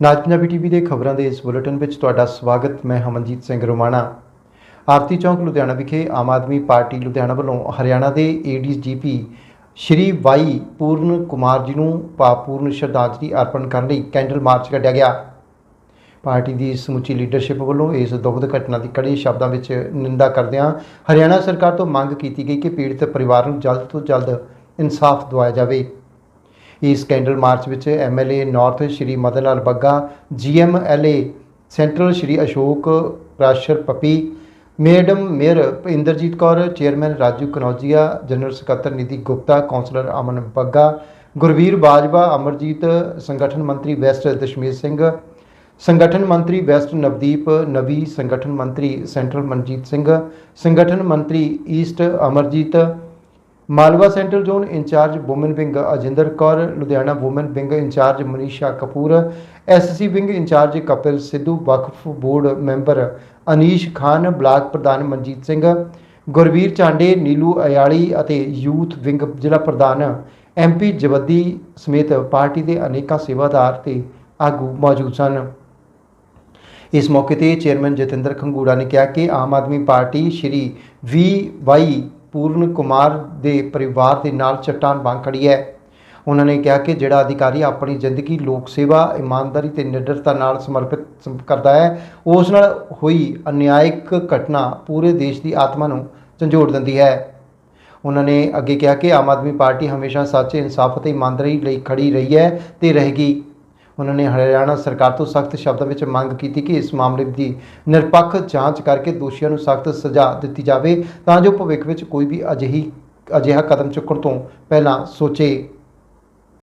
ਨਾਜ Punjabi TV ਦੇ ਖਬਰਾਂ ਦੇ ਇਸ ਬੁਲੇਟਿਨ ਵਿੱਚ ਤੁਹਾਡਾ ਸਵਾਗਤ, ਮੈਂ ਹਮਨਜੀਤ ਸਿੰਘ ਰੋਮਾਣਾ। ਆਰਤੀ ਚੌਂਕ, ਲੁਧਿਆਣਾ ਵਿਖੇ ਆਮ ਆਦਮੀ ਪਾਰਟੀ ਲੁਧਿਆਣਾ ਵੱਲੋਂ ਹਰਿਆਣਾ ਦੇ ਏਡੀਜੀਪੀ ਸ਼੍ਰੀ ਵਾਈ ਪੂਰਨ ਕੁਮਾਰ ਜੀ ਨੂੰ ਭਾਵਪੂਰਨ ਸ਼ਰਧਾਂਜਲੀ ਅਰਪਣ ਕਰਨ ਲਈ ਕੈਂਡਲ ਮਾਰਚ ਕੱਢਿਆ ਗਿਆ। ਪਾਰਟੀ ਦੀ ਸਮੁੱਚੀ ਲੀਡਰਸ਼ਿਪ ਵੱਲੋਂ ਇਸ ਦੁਖਦ ਘਟਨਾ ਦੀ ਕੜੇ ਸ਼ਬਦਾਂ ਵਿੱਚ ਨਿੰਦਾ ਕਰਦਿਆਂ ਹਰਿਆਣਾ ਸਰਕਾਰ ਤੋਂ ਮੰਗ ਕੀਤੀ ਗਈ ਕਿ ਪੀੜਤ ਪਰਿਵਾਰ ਨੂੰ ਜਲਦ ਤੋਂ ਜਲਦ ਇਨਸਾਫ ਦਿਵਾਇਆ ਜਾਵੇ। ਇਸ ਸਕੈਂਡਲ ਮਾਰਚ ਵਿੱਚ MLA north Shri Madan Lal Bagga ji MLA central Shri Ashok Prashar Pappi madam mayor Inderjit Kaur, chairman Raju Kanojia, general ਸਕੱਤਰ ਨਿਧੀ ਗੁਪਤਾ, ਕੌਂਸਲਰ ਅਮਨ ਬੱਗਾ, ਗੁਰਵੀਰ ਬਾਜਵਾ, ਅਮਰਜੀਤ, ਸੰਗਠਨ ਮੰਤਰੀ ਵੈਸਟ ਦਸ਼ਮੀਰ ਸਿੰਘ, ਸੰਗਠਨ ਮੰਤਰੀ ਵੈਸਟ ਨਵਦੀਪ, ਨਵੀ ਸੰਗਠਨ ਮੰਤਰੀ ਸੈਂਟਰਲ ਮਨਜੀਤ ਸਿੰਘ, ਸੰਗਠਨ ਮੰਤਰੀ east Amarjit Malwa central zone incharge woman wing Ajinder Kaur, Ludhiana woman wing incharge Manisha Kapoor SC wing incharge Kapil Sidhu, Waqf board member Anish Khan, block ਪ੍ਰਧਾਨ ਮਨਜੀਤ ਸਿੰਘ, ਗੁਰਵੀਰ ਚਾਂਡੇ, ਨੀਲੂ ਅਯਾਲੀ ਅਤੇ ਯੂਥ ਵਿੰਗ ਜ਼ਿਲ੍ਹਾ ਪ੍ਰਧਾਨ ਐਮਪੀ ਜਵੱਦੀ ਸਮੇਤ ਪਾਰਟੀ ਦੇ ਅਨੇਕਾਂ ਸੇਵਾਦਾਰ ਤੇ ਆਗੂ ਮੌਜੂਦ ਸਨ। ਇਸ ਮੌਕੇ ਤੇ ਚੇਅਰਮੈਨ ਜਤਿੰਦਰ ਖੰਗੂੜਾ ਨੇ ਕਿਹਾ ਕਿ Aam Aadmi party Shri V Y Puran Kumar ਦੇ ਪਰਿਵਾਰ ਦੇ ਨਾਲ ਚੱਟਾਨ ਵਾਂਗ ਖੜੀ ਹੈ। ਉਹਨਾਂ ਨੇ ਕਿਹਾ ਕਿ ਜਿਹੜਾ ਅਧਿਕਾਰੀ ਆਪਣੀ ਜ਼ਿੰਦਗੀ, ਲੋਕ ਸੇਵਾ, ਇਮਾਨਦਾਰੀ ਤੇ ਨਿਡਰਤਾ ਨਾਲ ਸਮਰਪਿਤ ਕਰਦਾ ਹੈ, ਉਸ ਨਾਲ ਹੋਈ ਅਨਿਆਇਕ ਘਟਨਾ ਪੂਰੇ ਦੇਸ਼ ਦੀ ਆਤਮਾ ਨੂੰ ਝੰਜੋੜ ਦਿੰਦੀ ਹੈ। ਉਹਨਾਂ ਨੇ ਅੱਗੇ ਕਿਹਾ ਕਿ ਆਮ ਆਦਮੀ ਪਾਰਟੀ ਹਮੇਸ਼ਾ ਸੱਚ, ਇਨਸਾਫ ਅਤੇ ਇਮਾਨਦਾਰੀ ਲਈ ਖੜੀ ਰਹੀ ਹੈ ਤੇ ਰਹੇਗੀ। ਉਹਨਾਂ ਨੇ ਹਰਿਆਣਾ ਸਰਕਾਰ ਤੋਂ ਸਖਤ ਸ਼ਬਦਾਂ ਵਿੱਚ ਮੰਗ ਕੀਤੀ ਕਿ ਇਸ ਮਾਮਲੇ ਦੀ ਨਿਰਪੱਖ ਜਾਂਚ ਕਰਕੇ ਦੋਸ਼ੀਆਂ ਨੂੰ ਸਖਤ ਸਜ਼ਾ ਦਿੱਤੀ ਜਾਵੇ ਤਾਂ ਜੋ ਭਵਿੱਖ ਵਿੱਚ ਕੋਈ ਵੀ ਅਜਿਹੀ ਅਜਿਹਾ ਕਦਮ ਚੁੱਕਣ ਤੋਂ ਪਹਿਲਾਂ ਸੋਚੇ